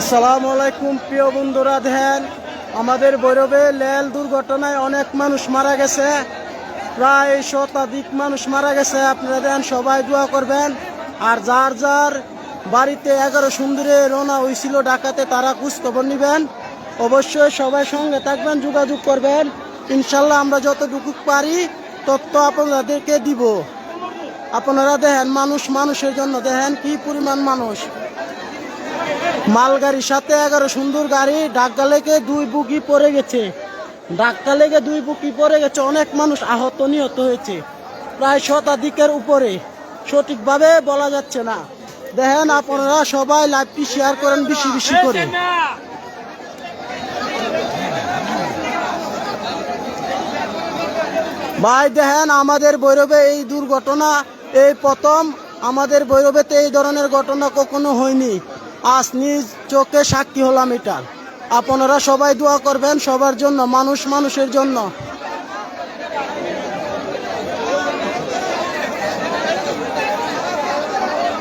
আসসালামু আলাইকুম, প্রিয় বন্ধুরা, দেখেন, আমাদের বৈরবে লেল দুর্ঘটনায় অনেক মানুষ মারা গেছে। প্রায় শতাধিক মানুষ মারা গেছে। আপনারা দেন সবাই দোয়া করবেন। আর যার যার বাড়িতে এগারো সুন্দরে রওনা হয়েছিল ডাকাতে তারা খোঁজ খবর নেবেন। অবশ্যই সবাই সঙ্গে থাকবেন, যোগাযোগ করবেন। ইনশাল্লাহ আমরা যতটুকু পারি তথ্য আপনাদেরকে দিব। আপনারা দেখেন, মানুষ মানুষের জন্য দেখেন, কি পরিমাণ মানুষ। মালগাড়ির সাথে এগারো সুন্দর গাড়ি ডাক্কা লেগে দুই বুকি পড়ে গেছে। ডাক্কা লেগে দুই বুকি পড়ে গেছে অনেক মানুষ আহত নিহত হয়েছে। প্রায় শতাধিকের উপরে। সঠিকভাবে বলা যাচ্ছে না। দেখেন আপনারা সবাই লাইভটি শেয়ার করেন বেশি বেশি করে। ভাই দেখেন আমাদের বৈরবে এই দুর্ঘটনা এই প্রথম। আমাদের বৈরবেতে এই ধরনের ঘটনা কখনো হয়নি। আজ নিজ চোখে সাক্ষী হলাম এটার আপনারা সবাই দোয়া করবেন সবার জন্য, মানুষ মানুষের জন্য।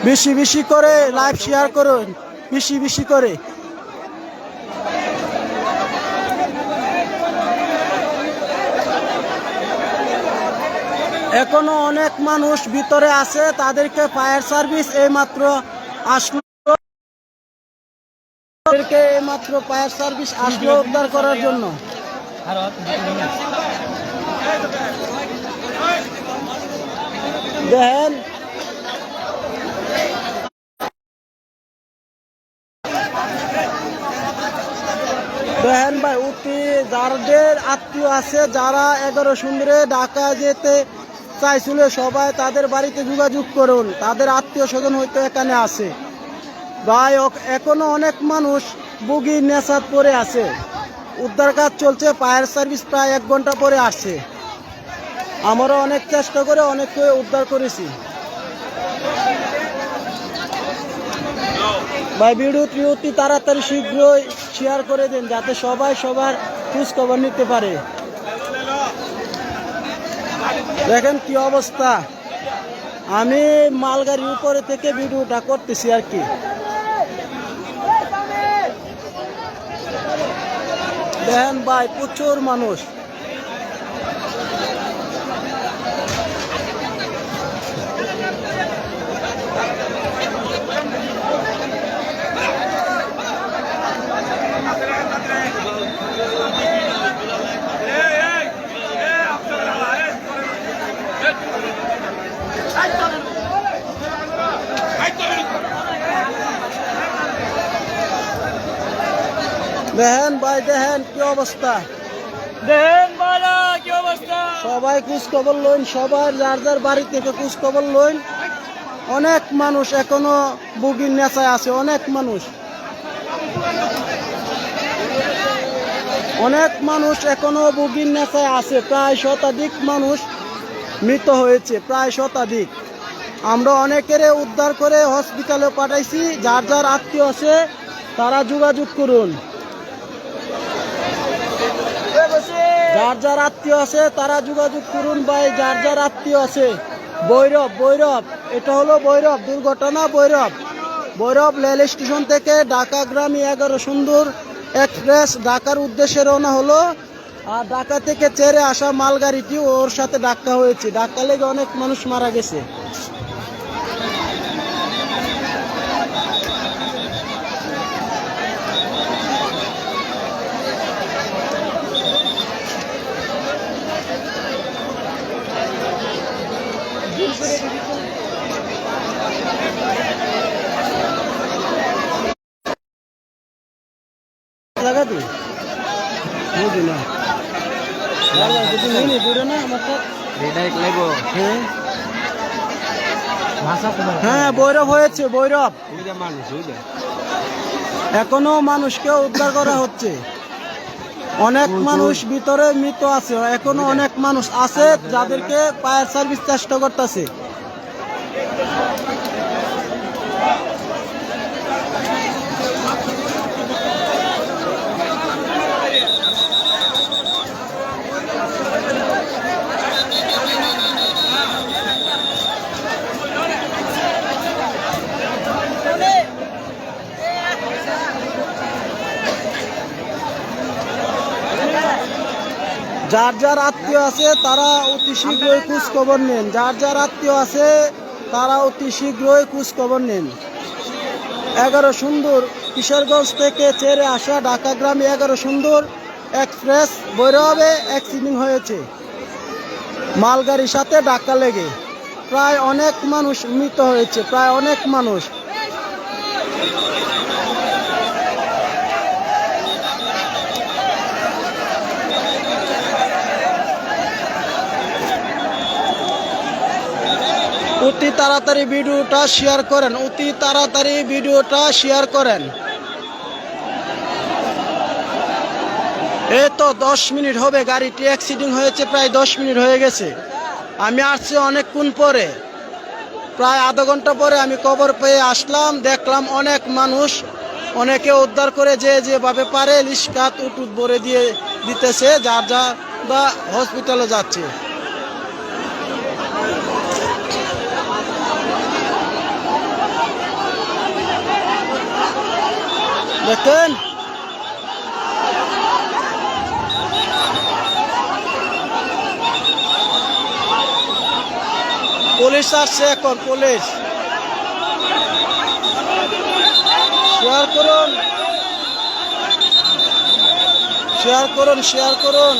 বেশি বেশি করে লাইভ শেয়ার করুন, বেশি বেশি করে। এখনও অনেক মানুষ ভিতরে আছে, তাদেরকে ফায়ার সার্ভিস এইমাত্র আসলো। তাদেরকে এইমাত্র ফায়ার সার্ভিস আসলো উদ্ধার করার জন্য। দেখেন। দেখেন ভাই, উঠি যাদের আত্মীয় আছে, যারা এগারো সুন্দরে ঢাকা যেতে চাইছিল, সবাই তাদের বাড়িতে যোগাযোগ করুন। তাদের আত্মীয় স্বজন হয়তো এখানে আছে। ভাই এখনও অনেক মানুষ বুগি নেশাত পরে আছে। উদ্ধার কাজ চলছে, ফায়ার সার্ভিস প্রায় এক ঘণ্টা পরে আসছে। আমরা অনেক চেষ্টা করে অনেককে উদ্ধার করেছি। ভাই ভিডিওটি তাড়াতাড়ি শীঘ্রই শেয়ার করে দিন, যাতে সবাই সবার খোঁজ খবর নিতে পারে। দেখেন কি অবস্থা। আমি মালগাড়ির উপরে থেকে ভিডিওটা করতেছি আর কি। দেখেন ভাই প্রচুর মানুষ। দেখেন ভাই দেখেন কি অবস্থা। দেন বালা কি অবস্থা? সবাই খোঁজ খবর লইন সবার যার যার বাড়ি থেকে খোঁজ খবর লইন। অনেক মানুষ এখনও বুগির নেশায় আছে অনেক মানুষ। অনেক মানুষ এখনও বুগির নেশায় আছে প্রায় শতাধিক মানুষ মৃত হয়েছে প্রায় শতাধিক। আমরা অনেকের উদ্ধার করে হসপিটালে পাঠাইছি যার যার আত্মীয় আছে তারা যোগাযোগ করুন। যার যার আত্মীয় আছে, তারা যোগাযোগ করুন ভাই, যার যার আত্মীয় আছে। বৈরব বৈরব এটা হলো বৈরব দুর্ঘটনা বৈরব বৈরব রেল স্টেশন থেকে ঢাকা গ্রামী এগারো সুন্দর এক্সপ্রেস, ঢাকার উদ্দেশ্যে রওনা হলো। আর ঢাকা থেকে চেরে আসা মালগাড়িটি ওর সাথে ধাক্কা হয়েছে। ধাক্কা লেগে অনেক মানুষ মারা গেছে। বুঝি না হ্যাঁ। হ্যাঁ বৈরব হয়েছে বৈরব। এখনও মানুষকে উদ্ধার করা হচ্ছে। অনেক মানুষ ভিতরে মৃত আছে এখনও অনেক মানুষ আছে যাদেরকে ফায়ার সার্ভিস চেষ্টা করতেছে। যার যার আত্মীয় আছে, তারা অতি শীঘ্রই খোঁজ খবর নেন। যার যার আত্মীয় আছে, তারা অতি শীঘ্রই খোঁজ খবর নেন। এগারো সুন্দর, কিশোরগঞ্জ থেকে ছেড়ে আসা ঢাকা গ্রামে এগারো সুন্দর, এক্সপ্রেস বৈরবে অ্যাক্সিডেন্ট হয়েছে। মালগাড়ির সাথে ধাক্কা লেগে প্রায় অনেক মানুষ মৃত হয়েছে, প্রায় অনেক মানুষ। অতি তাড়াতাড়ি ভিডিওটা শেয়ার করেন, অতি তাড়াতাড়ি ভিডিওটা শেয়ার করেন। এই তো দশ মিনিট হবে, গাড়িটি অ্যাক্সিডেন্ট হয়েছে, প্রায় দশ মিনিট হয়ে গেছে। আমি আসছি অনেকক্ষণ পরে, প্রায় আধা ঘণ্টা পরে আমি কবর পেয়ে আসলাম, দেখলাম অনেক মানুষ অনেকে উদ্ধার করে যে যেভাবে পারে লিস্কাত উটুট ভরে দিয়ে দিতেছে, যার যা বা হসপিটালে যাচ্ছে। দেখেন পুলিশ আসছে এখন পুলিশ শেয়ার করুন. শেয়ার করুন শেয়ার করুন.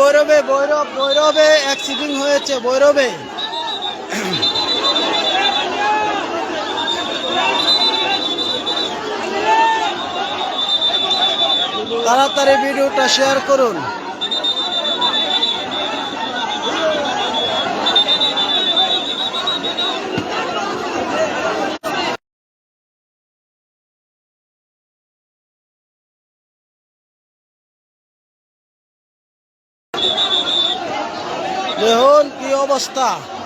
বৈরবে বৈরব বৈরবে অ্যাক্সিডেন্ট হয়েছে বৈরবে তাড়াতাড়ি ভিডিওটা শেয়ার করুন। দেখুন কি অবস্থা